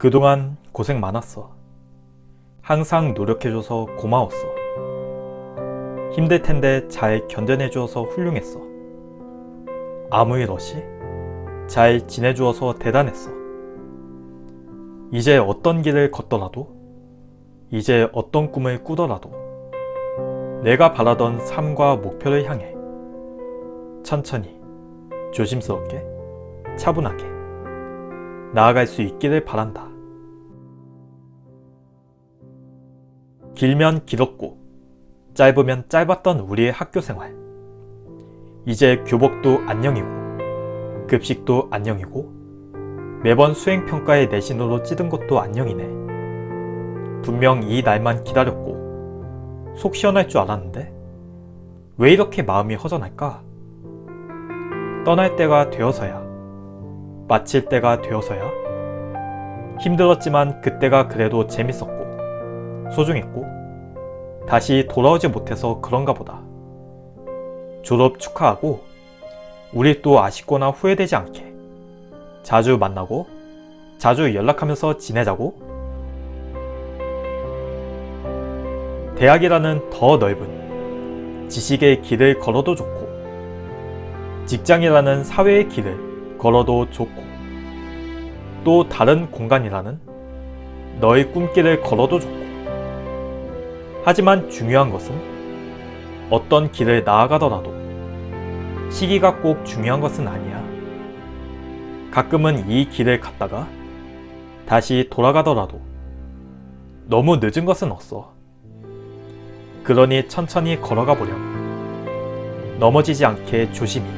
그동안 고생 많았어. 항상 노력해줘서 고마웠어. 힘들 텐데 잘 견뎌내주어서 훌륭했어. 아무 일 없이 잘 지내주어서 대단했어. 이제 어떤 길을 걷더라도, 이제 어떤 꿈을 꾸더라도, 내가 바라던 삶과 목표를 향해 천천히, 조심스럽게, 차분하게 나아갈 수 있기를 바란다. 길면 길었고, 짧으면 짧았던 우리의 학교 생활. 이제 교복도 안녕이고, 급식도 안녕이고, 매번 수행평가의 내신으로 찌든 것도 안녕이네. 분명 이 날만 기다렸고, 속 시원할 줄 알았는데, 왜 이렇게 마음이 허전할까? 떠날 때가 되어서야, 마칠 때가 되어서야, 힘들었지만 그때가 그래도 재밌었고, 소중했고, 다시 돌아오지 못해서 그런가 보다. 졸업 축하하고, 우리 또 아쉽거나 후회되지 않게 자주 만나고, 자주 연락하면서 지내자고. 대학이라는 더 넓은 지식의 길을 걸어도 좋고, 직장이라는 사회의 길을 걸어도 좋고, 또 다른 공간이라는 너의 꿈길을 걸어도 좋고, 하지만 중요한 것은 어떤 길을 나아가더라도 시기가 꼭 중요한 것은 아니야. 가끔은 이 길을 갔다가 다시 돌아가더라도 너무 늦은 것은 없어. 그러니 천천히 걸어가 보렴. 넘어지지 않게 조심히.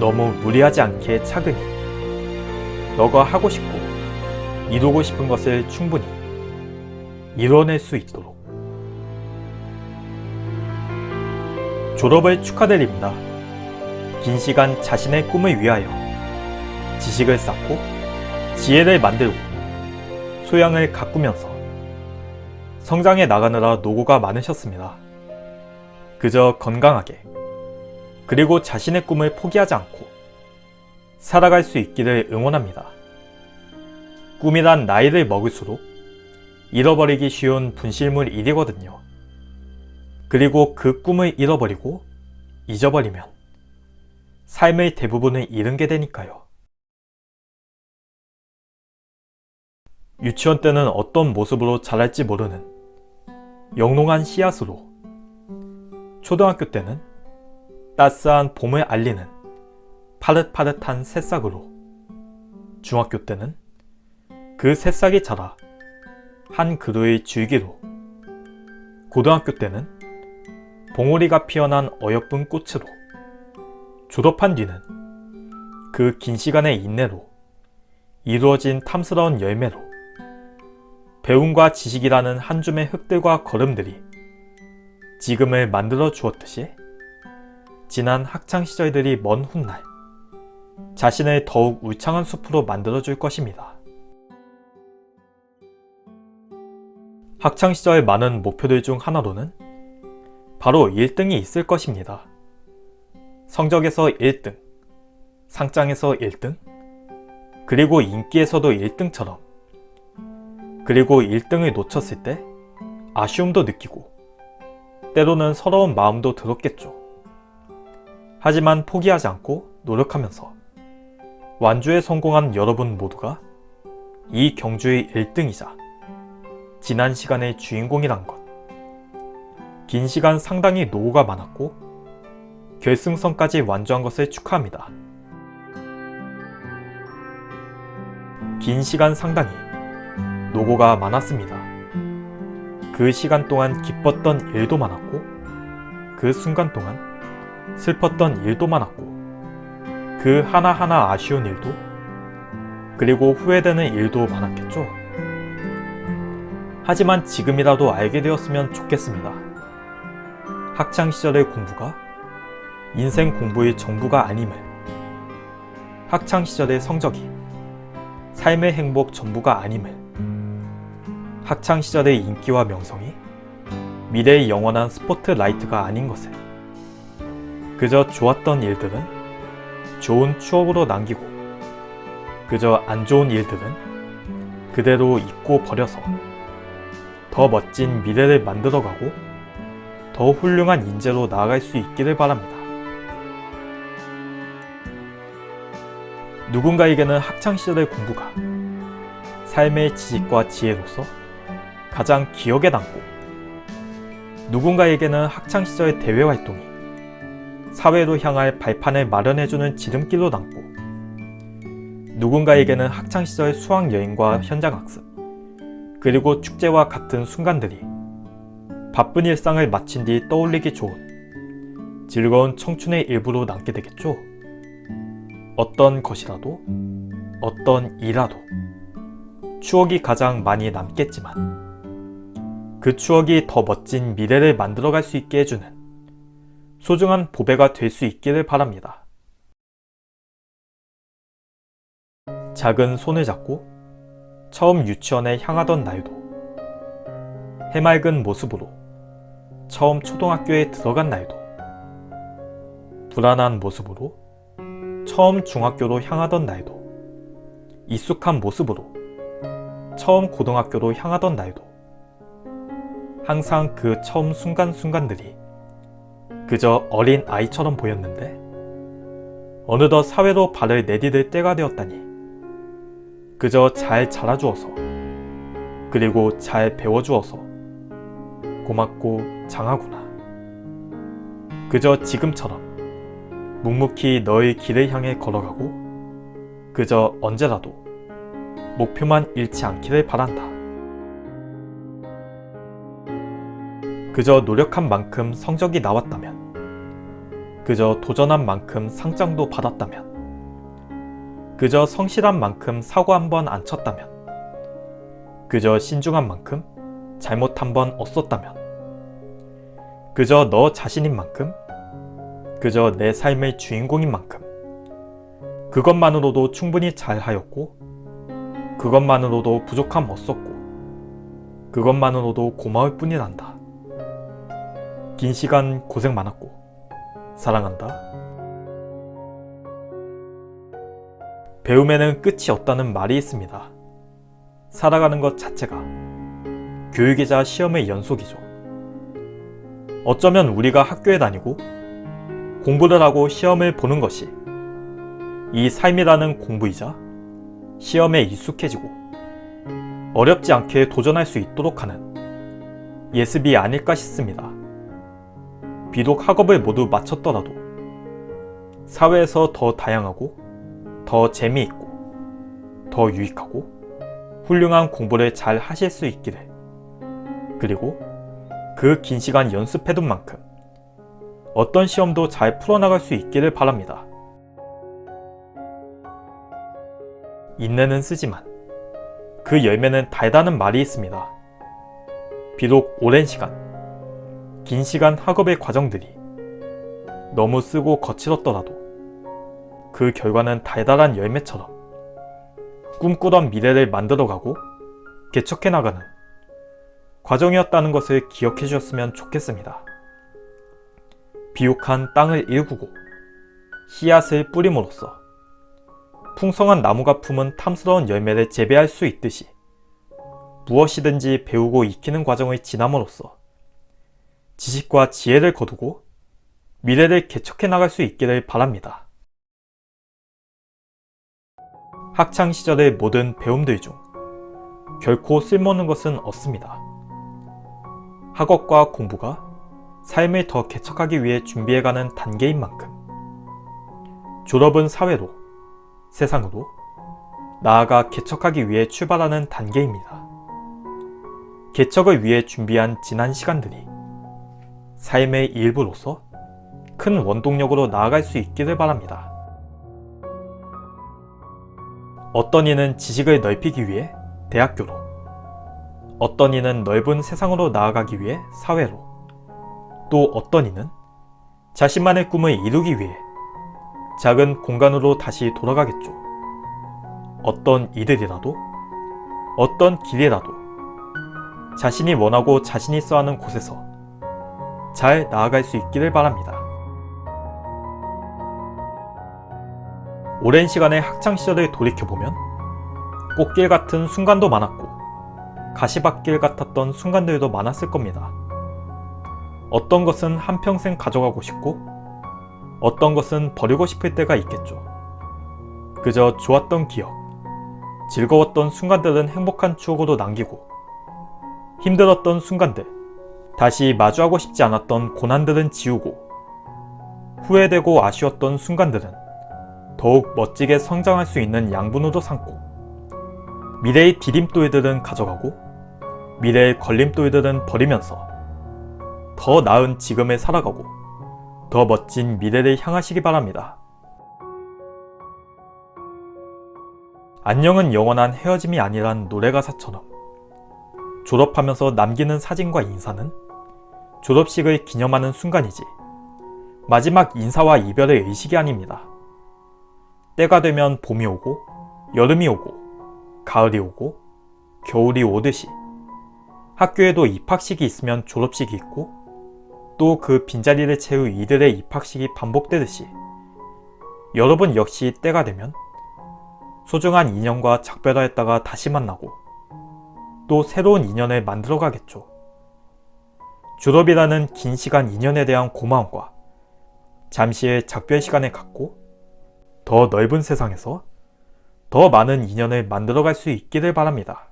너무 무리하지 않게 차근히. 너가 하고 싶고 이루고 싶은 것을 충분히 이뤄낼 수 있도록. 졸업을 축하드립니다. 긴 시간 자신의 꿈을 위하여 지식을 쌓고 지혜를 만들고 소양을 가꾸면서 성장해 나가느라 노고가 많으셨습니다. 그저 건강하게 그리고 자신의 꿈을 포기하지 않고 살아갈 수 있기를 응원합니다. 꿈이란 나이를 먹을수록 잃어버리기 쉬운 분실물 일이거든요. 그리고 그 꿈을 잃어버리고 잊어버리면 삶의 대부분을 잃은 게 되니까요. 유치원 때는 어떤 모습으로 자랄지 모르는 영롱한 씨앗으로, 초등학교 때는 따스한 봄을 알리는 파릇파릇한 새싹으로, 중학교 때는 그 새싹이 자라 한 그루의 줄기로, 고등학교 때는 봉오리가 피어난 어여쁜 꽃으로, 졸업한 뒤는 그 긴 시간의 인내로 이루어진 탐스러운 열매로 배움과 지식이라는 한 줌의 흙들과 걸음들이 지금을 만들어 주었듯이 지난 학창 시절들이 먼 훗날 자신을 더욱 울창한 숲으로 만들어 줄 것입니다. 학창 시절 많은 목표들 중 하나로는 바로 1등이 있을 것입니다. 성적에서 1등, 상장에서 1등, 그리고 인기에서도 1등처럼, 그리고 1등을 놓쳤을 때 아쉬움도 느끼고, 때로는 서러운 마음도 들었겠죠. 하지만 포기하지 않고 노력하면서 완주에 성공한 여러분 모두가 이 경주의 1등이자 지난 시간의 주인공이란 것. 긴 시간 상당히 노고가 많았고 결승선까지 완주한 것을 축하합니다. 긴 시간 상당히 노고가 많았습니다. 그 시간 동안 기뻤던 일도 많았고 그 순간 동안 슬펐던 일도 많았고 그 하나하나 아쉬운 일도 그리고 후회되는 일도 많았겠죠. 하지만 지금이라도 알게 되었으면 좋겠습니다. 학창 시절의 공부가 인생 공부의 전부가 아님을, 학창 시절의 성적이 삶의 행복 전부가 아님을, 학창 시절의 인기와 명성이 미래의 영원한 스포트라이트가 아닌 것을, 그저 좋았던 일들은 좋은 추억으로 남기고, 그저 안 좋은 일들은 그대로 잊고 버려서 더 멋진 미래를 만들어가고 더 훌륭한 인재로 나아갈 수 있기를 바랍니다. 누군가에게는 학창시절의 공부가 삶의 지식과 지혜로서 가장 기억에 남고 누군가에게는 학창시절의 대외활동이 사회로 향할 발판을 마련해주는 지름길로 남고 누군가에게는 학창시절 수학여행과 현장학습 그리고 축제와 같은 순간들이 바쁜 일상을 마친 뒤 떠올리기 좋은 즐거운 청춘의 일부로 남게 되겠죠. 어떤 것이라도, 어떤 일라도 추억이 가장 많이 남겠지만 그 추억이 더 멋진 미래를 만들어갈 수 있게 해주는 소중한 보배가 될 수 있기를 바랍니다. 작은 손을 잡고 처음 유치원에 향하던 날도 해맑은 모습으로 처음 초등학교에 들어간 날도 불안한 모습으로 처음 중학교로 향하던 날도 익숙한 모습으로 처음 고등학교로 향하던 날도 항상 그 처음 순간순간들이 그저 어린 아이처럼 보였는데 어느덧 사회로 발을 내디딜 때가 되었다니 그저 잘 자라주어서 그리고 잘 배워주어서 고맙고 장하구나. 그저 지금처럼 묵묵히 너의 길을 향해 걸어가고 그저 언제라도 목표만 잃지 않기를 바란다. 그저 노력한 만큼 성적이 나왔다면, 그저 도전한 만큼 상장도 받았다면, 그저 성실한 만큼 사고 한 번 안 쳤다면, 그저 신중한 만큼 잘못 한 번 없었다면, 그저 너 자신인 만큼, 그저 내 삶의 주인공인 만큼, 그것만으로도 충분히 잘하였고, 그것만으로도 부족함 없었고, 그것만으로도 고마울 뿐이란다. 긴 시간 고생 많았고, 사랑한다. 배움에는 끝이 없다는 말이 있습니다. 살아가는 것 자체가 교육이자 시험의 연속이죠. 어쩌면 우리가 학교에 다니고 공부를 하고 시험을 보는 것이 이 삶이라는 공부이자 시험에 익숙해지고 어렵지 않게 도전할 수 있도록 하는 예습이 아닐까 싶습니다. 비록 학업을 모두 마쳤더라도 사회에서 더 다양하고 더 재미있고 더 유익하고 훌륭한 공부를 잘 하실 수 있기를 그리고 그 긴 시간 연습해둔 만큼 어떤 시험도 잘 풀어나갈 수 있기를 바랍니다. 인내는 쓰지만 그 열매는 달다는 말이 있습니다. 비록 오랜 시간, 긴 시간 학업의 과정들이 너무 쓰고 거칠었더라도 그 결과는 달달한 열매처럼 꿈꾸던 미래를 만들어가고 개척해 나가는 과정이었다는 것을 기억해 주셨으면 좋겠습니다. 비옥한 땅을 일구고 씨앗을 뿌림으로써 풍성한 나무가 품은 탐스러운 열매를 재배할 수 있듯이 무엇이든지 배우고 익히는 과정을 지남으로써 지식과 지혜를 거두고 미래를 개척해 나갈 수 있기를 바랍니다. 학창 시절의 모든 배움들 중 결코 쓸모없는 것은 없습니다. 학업과 공부가 삶을 더 개척하기 위해 준비해가는 단계인 만큼 졸업은 사회로, 세상으로 나아가 개척하기 위해 출발하는 단계입니다. 개척을 위해 준비한 지난 시간들이 삶의 일부로서 큰 원동력으로 나아갈 수 있기를 바랍니다. 어떤 이는 지식을 넓히기 위해 대학교로, 어떤 이는 넓은 세상으로 나아가기 위해 사회로, 또 어떤 이는 자신만의 꿈을 이루기 위해 작은 공간으로 다시 돌아가겠죠. 어떤 이들이라도, 어떤 길이라도 자신이 원하고 자신이 써하는 곳에서 잘 나아갈 수 있기를 바랍니다. 오랜 시간의 학창시절을 돌이켜보면 꽃길 같은 순간도 많았고 가시밭길 같았던 순간들도 많았을 겁니다. 어떤 것은 한평생 가져가고 싶고 어떤 것은 버리고 싶을 때가 있겠죠. 그저 좋았던 기억, 즐거웠던 순간들은 행복한 추억으로 남기고 힘들었던 순간들, 다시 마주하고 싶지 않았던 고난들은 지우고 후회되고 아쉬웠던 순간들은 더욱 멋지게 성장할 수 있는 양분으로 삼고 미래의 디딤돌들은 가져가고 미래의 걸림돌들은 버리면서 더 나은 지금을 살아가고 더 멋진 미래를 향하시기 바랍니다. 안녕은 영원한 헤어짐이 아니란 노래가사처럼 졸업하면서 남기는 사진과 인사는 졸업식을 기념하는 순간이지 마지막 인사와 이별의 의식이 아닙니다. 때가 되면 봄이 오고 여름이 오고 가을이 오고 겨울이 오듯이 학교에도 입학식이 있으면 졸업식이 있고 또 그 빈자리를 채울 이들의 입학식이 반복되듯이 여러분 역시 때가 되면 소중한 인연과 작별하였다가 다시 만나고 또 새로운 인연을 만들어 가겠죠. 졸업이라는 긴 시간 인연에 대한 고마움과 잠시의 작별 시간을 갖고 더 넓은 세상에서 더 많은 인연을 만들어 갈 수 있기를 바랍니다.